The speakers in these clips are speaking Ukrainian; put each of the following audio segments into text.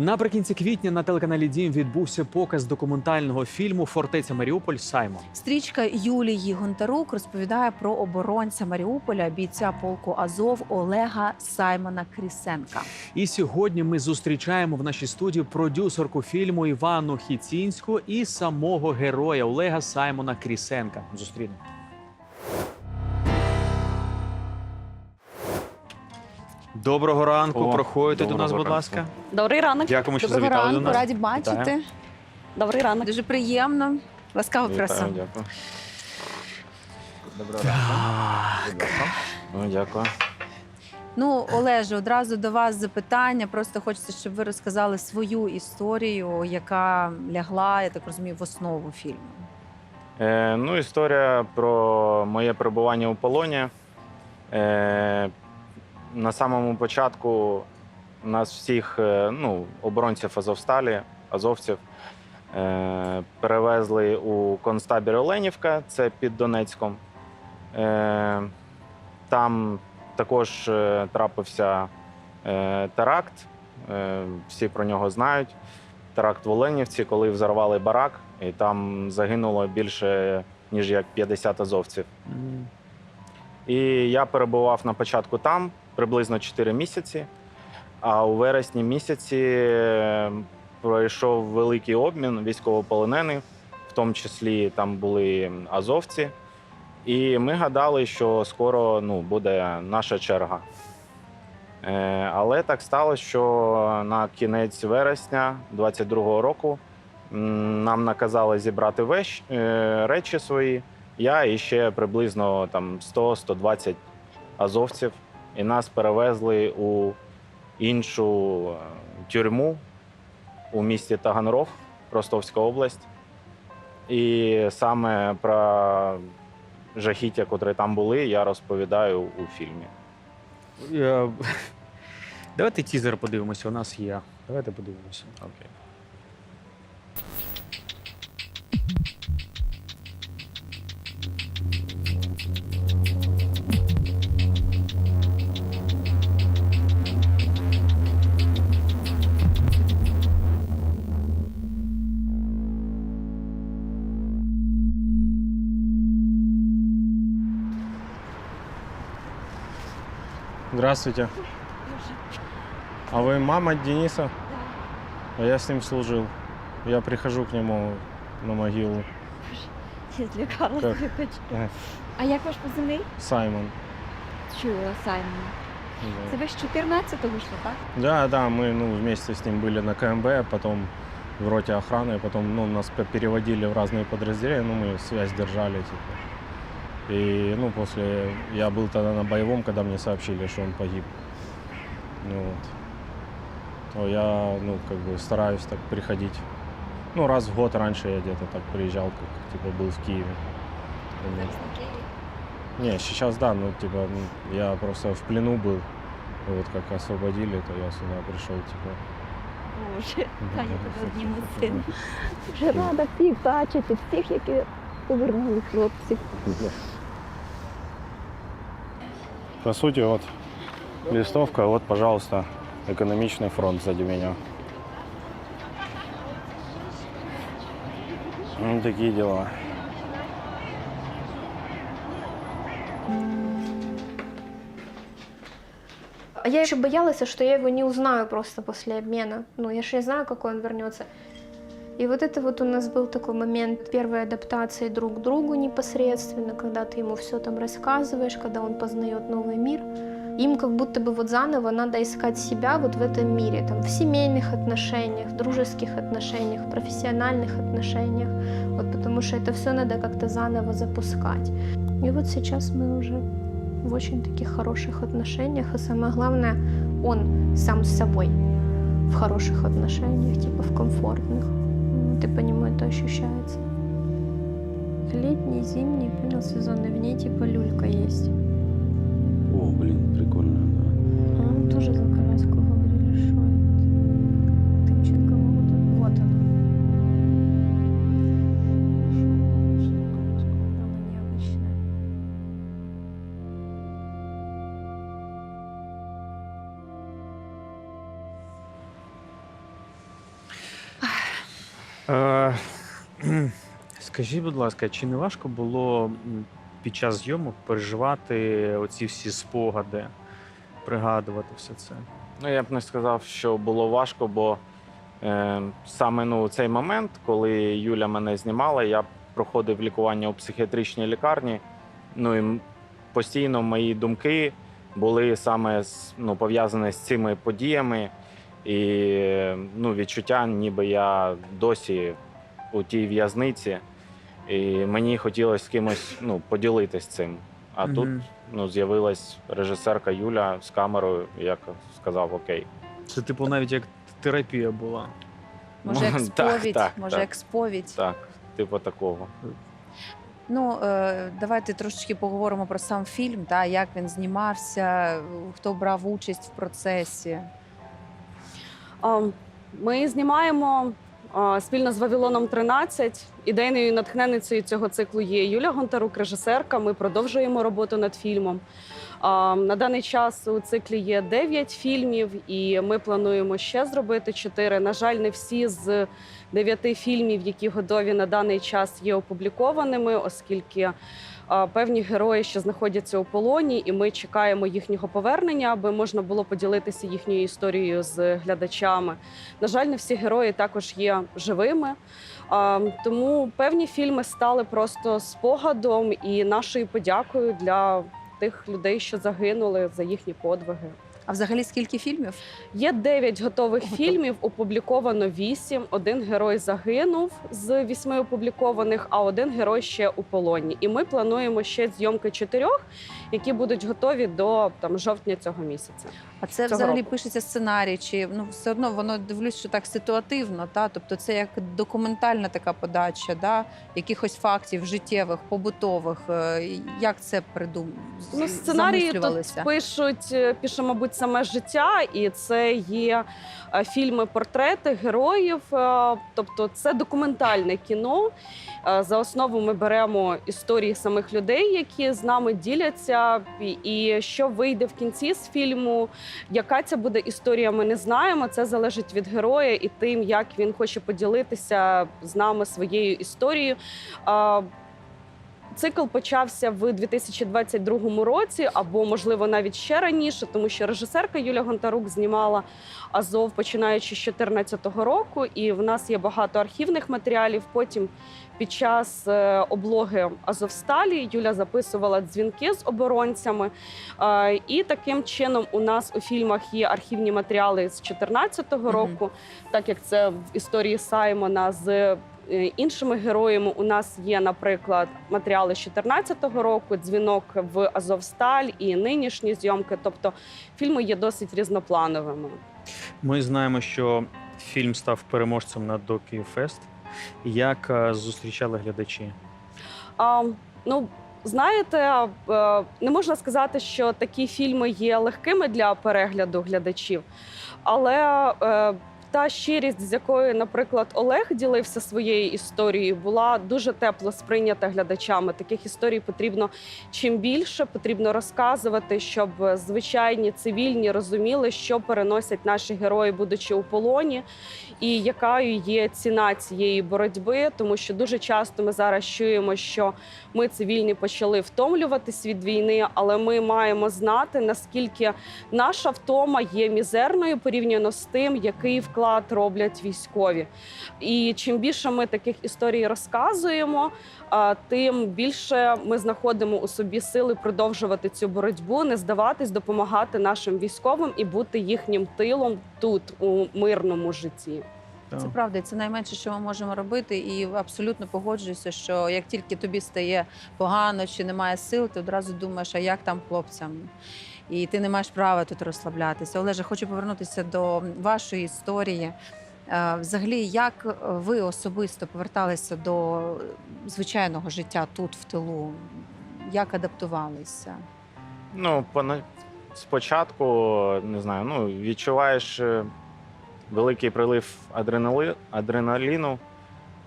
Наприкінці квітня на телеканалі Дім відбувся показ документального фільму Фортеця Маріуполь Саймон. Стрічка Юлії Гонтарук розповідає про оборонця Маріуполя, бійця полку Азов Олега Саймона Крісенка. І сьогодні ми зустрічаємо в нашій студії продюсерку фільму Івану Хіцінську і самого героя Олега Саймона Крісенка. Зустрінемо. Доброго ранку. О, Проходьте до доброго нас, будь ранку. ласка. Добрий ранок. Дякуємо, що Доброго завітали ранку, до нас. раді бачити. Вітаю. Добрий ранок. Дуже приємно. Ласкаво просимо. дякую. Доброго ранку. Ну, дякую. Ну, Олеже, одразу до вас запитання. Просто хочеться, щоб ви розказали свою історію, яка лягла, я так розумію, в основу фільму. Е, ну, історія про моє перебування у полоні. Е, на самому початку нас всіх, е, ну, оборонців Азовсталі, азовців, е, перевезли у концтабір Оленівка, це під Донецьком. Е, там також трапився теракт. Всі про нього знають. Теракт в Оленівці, коли взорвали барак, і там загинуло більше ніж як 50 азовців. І я перебував на початку там приблизно 4 місяці. А у вересні місяці е, пройшов великий обмін військовополонених, в тому числі там були азовці. І ми гадали, що скоро ну, буде наша черга. Е, Але так сталося, що на кінець вересня 22-го року нам наказали зібрати вещ, е, речі свої. Я і ще приблизно там 100-120 азовців, і нас перевезли у іншу е, тюрму у місті Таганрог, Ростовська область. І саме про жахіття, котрі там були, я розповідаю у фільмі. Е, Давайте тізер подивимося. У нас є. Давайте подивимося. Окей. Здравствуйте. А вы мама Дениса? А я с ним служил. Я прихожу к нему на могилу. Я вибач. Е. А як ваш позивний? Саймон. Чула, Саймон. Це Да. ви з 14-го вийшло, так? да, да, мы ну, вместе с ним были на КМБ, потом в роте охраны, потом ну, нас пе- переводили в разные подразделения, ну, мы связь держали, типа. И, ну, после... Я был тогда на боевом, когда мне сообщили, что он погиб. Ну, вот. То я, ну, как бы стараюсь так приходить. Ну, раз в год раньше я где-то так приезжал, как, типа, был в Киеве. Вот. Зараз на Києві. Не, сейчас да, ну типа ну, я просто в плену был. И Вот как освободили, то я сюда пришел, типа. Боже, та я тебе однім син. Вже рада всіх бачити, всіх, які повернули хлопців. По сути, вот листовка, вот, пожалуйста, экономичный фронт сзади меня. Ну, такие дела. А я еще боялась, что я его не узнаю просто после обмена. Ну, я же не знаю, какой он вернется. И вот это вот у нас был такой момент первой адаптации друг к другу непосредственно, когда ты ему все там рассказываешь, когда он познает новый мир. Им как будто бы вот заново надо искать себя вот в этом мире, там, в семейных отношениях, в дружеских отношениях, в профессиональных отношениях, вот потому что это все надо как-то заново запускать. И вот сейчас мы уже в очень таких хороших отношениях, и самое главное, он сам с собой в хороших отношениях, типа в комфортных. М, Ты по нему это ощущается. Летний, зимний, понял, сезонный, в ней типа люлька есть. О, блін, прикольно, Скажіть, будь ласка, чи не важко було під час зйомок переживати оці всі спогади, пригадувати все це? Ну, я б не сказав, що було важко, бо е, саме ну, цей момент, коли Юля мене знімала, я проходив лікування у психіатричній лікарні. Ну і постійно мої думки були саме з- ну, пов'язані з цими подіями. І ну, відчуття, ніби я досі у тій в'язниці, і мені хотілося з кимось ну, поділитись цим. А тут Мгм. ну, з'явилась режисерка Юля з камерою, і я сказав окей. Це, типу, навіть як терапія була. Може, як так, сповідь, так, може, так. як сповідь. Так, типу такого. Ну е, давайте трошечки поговоримо про сам фільм, та як він знімався, хто брав участь в процесі. Ми знімаємо спільно з Вавилоном 13. Ідейною натхненницею цього циклу є Юля Гонтарук, режисерка. Ми продовжуємо роботу над фільмом. На даний час у циклі є 9 фільмів, і ми плануємо ще зробити 4. На жаль, не всі з 9 фільмів, які готові на даний час, є опублікованими, оскільки певні герої ще знаходяться у полоні, і ми чекаємо їхнього повернення, аби можна було поділитися їхньою історією з глядачами. На жаль, не всі герої також є живими. Тому певні фільми стали просто спогадом і нашою подякою для тих людей, що загинули за їхні подвиги. А взагалі скільки фільмів? Є дев'ять готових Готов- фільмів, опубліковано вісім. Один герой загинув з вісьми опублікованих, а один герой ще у полоні. І ми плануємо ще зйомки чотирьох, які будуть готові до там жовтня цього місяця. А це Цього взагалі року. пишеться сценарій, чи ну все одно воно дивлюсь, що так ситуативно, та тобто це як документальна така подача, да? якихось фактів життєвих, побутових. Е, Як це придум... з- Ну, сценарії тут пишуть, е, пише, мабуть, саме життя, і це є е, фільми, портрети героїв. Тобто, це документальне кіно. За основу ми беремо історії самих людей, які з нами діляться. І- І що вийде в кінці з фільму, яка це буде історія, ми не знаємо. Це залежить від героя і тим, як він хоче поділитися з нами своєю історією. Цикл почався в 2022 році, або можливо навіть ще раніше, тому що режисерка Юля Гонтарук знімала Азов починаючи з 2014 року, і в нас є багато архівних матеріалів. Потім під час е, облоги Азовсталі Юля записувала дзвінки з оборонцями. Е, І таким чином у нас у фільмах є архівні матеріали з 2014 року, так як це в історії Саймона з іншими героями. У нас є, наприклад, матеріали з 2014 року, дзвінок в Азовсталь і нинішні зйомки. Тобто фільми є досить різноплановими. Ми знаємо, що фільм став переможцем на до Київфест. Як е, зустрічали глядачі? А, ну, знаєте, е, не можна сказати, що такі фільми є легкими для перегляду глядачів, але е, та щирість, з якою, наприклад, Олег ділився своєю історією, була дуже тепло сприйнята глядачами. Таких історій потрібно чим більше, потрібно розказувати, щоб звичайні цивільні розуміли, що переносять наші герої, будучи у полоні, і якою є ціна цієї боротьби, тому що дуже часто ми зараз чуємо, що ми цивільні почали втомлюватись від війни, але ми маємо знати наскільки наша втома є мізерною порівняно з тим, який вклад роблять військові. І чим більше ми таких історій розказуємо, тим більше ми знаходимо у собі сили продовжувати цю боротьбу, не здаватись, допомагати нашим військовим і бути їхнім тилом тут у мирному житті. Так. Це правда, це найменше, що ми можемо робити, і абсолютно погоджуюся, що як тільки тобі стає погано чи немає сил, ти одразу думаєш, а як там хлопцям? І ти не маєш права тут розслаблятися. Олеже, хочу повернутися до вашої історії. Е, Взагалі, як ви особисто поверталися до звичайного життя тут, в тилу? Як адаптувалися? Ну, спочатку, не знаю, ну, відчуваєш е, великий прилив адреналіну.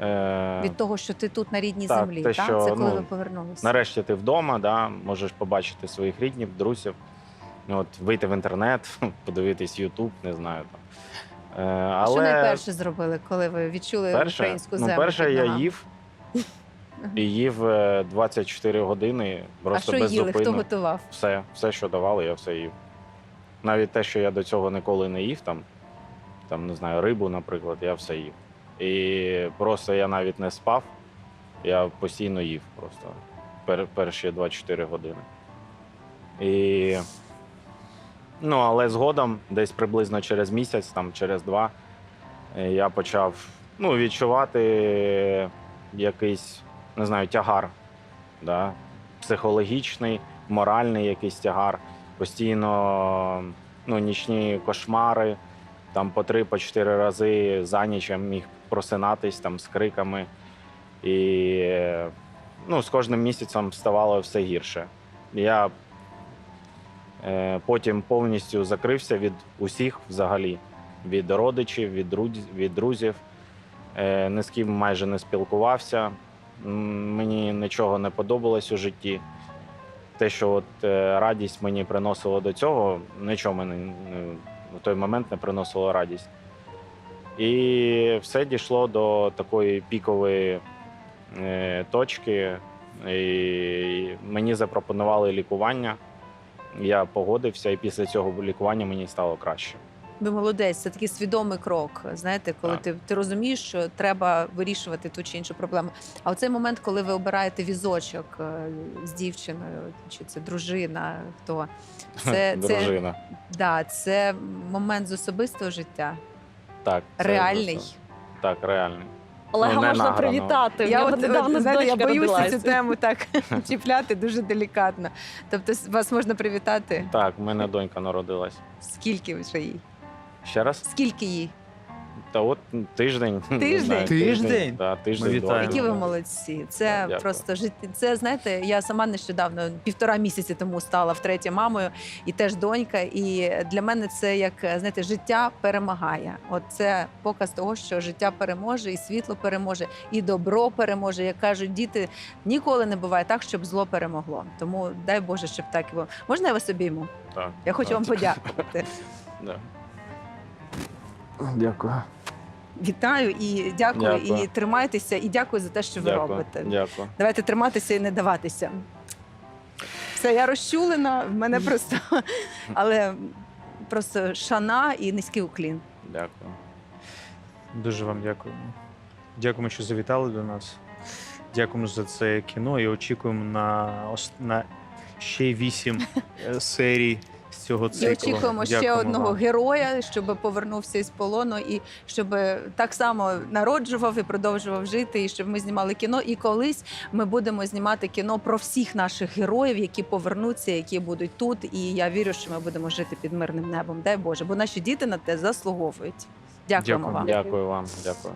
Е, Від того, що ти тут на рідній так, землі, те, так? що, Це коли ну, ви повернулися? Нарешті ти вдома, да, можеш побачити своїх рідних, друзів, от, вийти в інтернет, подивитись Ютуб, не знаю. Там. Е, А що найперше зробили, коли ви відчули перше, українську ну, землю? перше під я ногами? їв і їв е, 24 години А просто що їли? Хто готував? Все, все, що давали, я все їв. Навіть те, що я до цього ніколи не їв, там, там не знаю, рибу, наприклад, я все їв. І просто я навіть не спав, я постійно їв просто пер, перші 24 години. І, ну, але згодом, десь приблизно через місяць, там, через два, е, я почав ну, відчувати якийсь, не знаю, тягар. Да? Психологічний, моральний якийсь тягар. Постійно ну, нічні кошмари, там по три, по чотири рази за ніч я міг просинатись там з криками. І ну, з кожним місяцем ставало все гірше. Я потім повністю закрився від усіх взагалі, від родичів, від, друзів. Е, ні з ким майже не спілкувався. Мені нічого не подобалось у житті. Те, що от е, радість мені приносило до цього, нічого мені в той момент не приносило радість. І все дійшло до такої пікової е, точки. І мені запропонували лікування. Я погодився, і після цього лікування мені стало краще. Ви молодець, це такий свідомий крок. Знаєте, коли Так. ти, ти розумієш, що треба вирішувати ту чи іншу проблему. А оцей момент, коли ви обираєте візочок е, з дівчиною, чи це дружина, хто це, це, Дружина. да, це момент з особистого життя. Так, це Реальний. Так, реальний. Олега Ну, не можна награно. привітати. Я от недавно знаєте, я боюся родилася. цю тему так чіпляти дуже делікатно. Тобто, с- вас можна привітати. Так, в мене донька народилась. Скільки вже їй? Ще раз? Скільки їй? Та от тиждень. не Тиждень? знаю, Тиждень? Да, тиждень Ми вітаємо. Які ви молодці? Це Дякую. просто життя. Це знаєте, я сама нещодавно півтора місяці тому стала втретє мамою, і теж донька. І для мене це як знаєте, життя перемагає. От це показ того, що життя переможе, і світло переможе, і добро переможе. Як кажуть, діти ніколи не буває так, щоб зло перемогло. Тому дай Боже, щоб так і було. Можна я вас обійму? Так. Я хочу Так. вам подякувати. Да. Дякую. Вітаю і дякую, Дякую. і тримайтеся, і дякую за те, що ви Дякую. робите. Дякую. Давайте триматися і не даватися. Все, я розчулена, в мене просто, але просто шана і низький уклін. Дякую. Дуже вам дякуємо. Дякуємо, що завітали до нас. Дякуємо за це кіно і очікуємо на, на ще вісім е, серій з цього І циклу. очікуємо ще одного вам. героя, щоб повернувся із полону, і щоб так само народжував і продовжував жити, і щоб ми знімали кіно. І колись ми будемо знімати кіно про всіх наших героїв, які повернуться, які будуть тут. І я вірю, що ми будемо жити під мирним небом. Дай Боже, бо наші діти на те заслуговують. Дякуємо Дякую. вам. Дякую вам. Дякую.